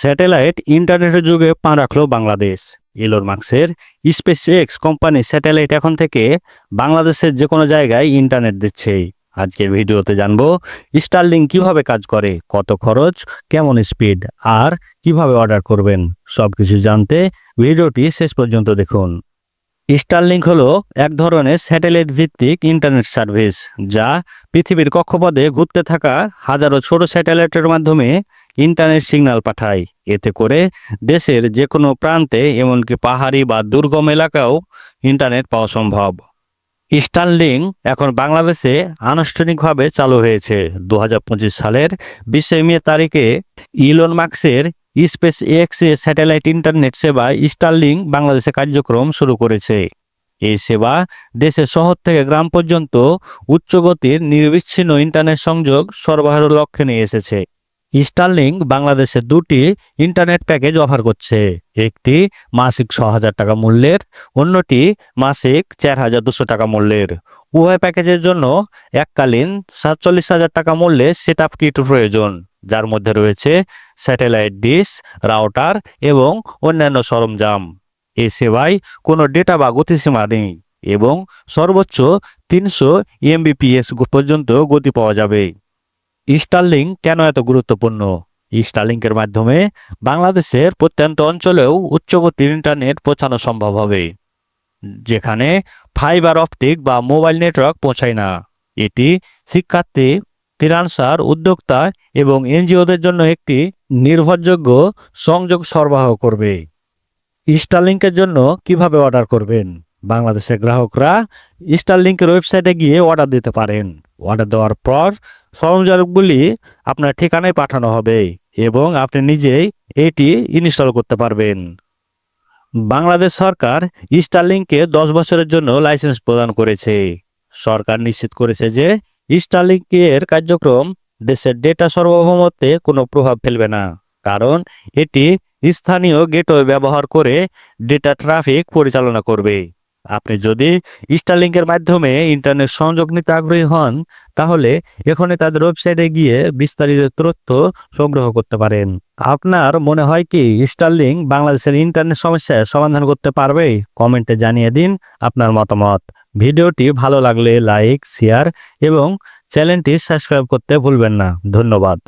Satellite ইন্টারনেটের যুগে পা রাখল বাংলাদেশ। ইলোর মার্কসের স্পেস এক্স কোম্পানি স্যাটেলাইট এখন থেকে বাংলাদেশের যে কোনো জায়গায় ইন্টারনেট দিচ্ছে। আজকের ভিডিওতে জানব স্টারলিং কীভাবে কাজ করে, কত খরচ, কেমন স্পিড, আর কীভাবে অর্ডার করবেন সব কিছু জানতে ভিডিওটি শেষ পর্যন্ত দেখুন। স্টারলিংক হলো এক ধরনের স্যাটেলাইট ভিত্তিক ইন্টারনেট সার্ভিস যা পৃথিবীর কক্ষপথে ঘুরতে থাকা হাজারো ছোট স্যাটেলাইটের মাধ্যমে ইন্টারনেট সিগন্যাল পাঠায়। এতে করে দেশের যে কোনো প্রান্তে এমনকি পাহাড়ি বা দুর্গম এলাকাও ইন্টারনেট পাওয়া সম্ভব। স্টারলিং এখন বাংলাদেশে আনুষ্ঠানিকভাবে চালু হয়েছে। দু হাজার পঁচিশ সালের বিশে মে তারিখে ইলন মার্কসের স্পেস এক্স স্যাটেলাইট ইন্টারনেট সেবা স্টারলিং বাংলাদেশে কার্যক্রম শুরু করেছে। এই সেবা দেশের শহর থেকে গ্রাম পর্যন্ত উচ্চগতির নির্বিচ্ছিন্ন ইন্টারনেট সংযোগ সরবরাহের লক্ষ্যে নিয়ে এসেছে। স্টারলিং বাংলাদেশে দুটি ইন্টারনেট প্যাকেজ অফার করছে। একটি মাসিক ছ হাজার টাকা মূল্যের, অন্যটি মাসিক চার হাজার দুশো টাকা মূল্যের। উভয় প্যাকেজের জন্য এককালীন সাতচল্লিশ হাজার টাকা মূল্যে সেট আপ কিট প্রয়োজন, যার মধ্যে রয়েছে স্যাটেলাইট ডিশ রাউটার এবং অন্যান্য সরঞ্জাম। এ সেবায় কোনো ডেটা বা গতিসীমা নেই এবং সর্বোচ্চ তিনশো এমবিপিএস পর্যন্ত গতি পাওয়া যাবে। স্টারলিং কেন এত গুরুত্বপূর্ণ? স্টারলিংকের মাধ্যমে বাংলাদেশের প্রত্যন্ত অঞ্চলেও উচ্চগতির ইন্টারনেট পৌঁছানো সম্ভব হবে, যেখানে ফাইবার অপটিক বা মোবাইল নেটওয়ার্ক পৌঁছায় না। এটি শিক্ষার্থী ফ্রিলান্সার উদ্যোক্তা এবং এনজিওদের জন্য একটি নির্ভরযোগ্য সংযোগ সরবরাহ করবে। স্টারলিংকের জন্য কীভাবে অর্ডার করবেন? বাংলাদেশের গ্রাহকরা স্টারলিংকের ওয়েবসাইটে গিয়ে অর্ডার দিতে পারেন। অর্ডার দেওয়ার পর সরঞ্জামগুলি আপনার ঠিকানায় পাঠানো হবে এবং আপনি নিজেই এটি ইনস্টল করতে পারবেন। বাংলাদেশ সরকার স্টারলিংকে দশ বছরের জন্য লাইসেন্স প্রদান করেছে। সরকার নিশ্চিত করেছে যে স্টারলিংকের কার্যক্রম দেশের ডেটা সার্বভৌমত্বে কোনো প্রভাব ফেলবে না, কারণ এটি স্থানীয় গেটওয়ে ব্যবহার করে ডেটা ট্রাফিক পরিচালনা করবে। আপনি যদি স্টারলিংকের মাধ্যমে ইন্টারনেট সংযোগ নিতে আগ্রহী হন, তাহলে এখনই তাদের ওয়েবসাইটে গিয়ে বিস্তারিত তথ্য সংগ্রহ করতে পারেন। আপনার মনে হয় কি স্টারলিং বাংলাদেশের ইন্টারনেট সমস্যার সমাধান করতে পারবে? কমেন্টে জানিয়ে দিন আপনার মতামত। ভিডিওটি ভালো লাগলে লাইক শেয়ার এবং চ্যানেলটি সাবস্ক্রাইব করতে ভুলবেন না। ধন্যবাদ।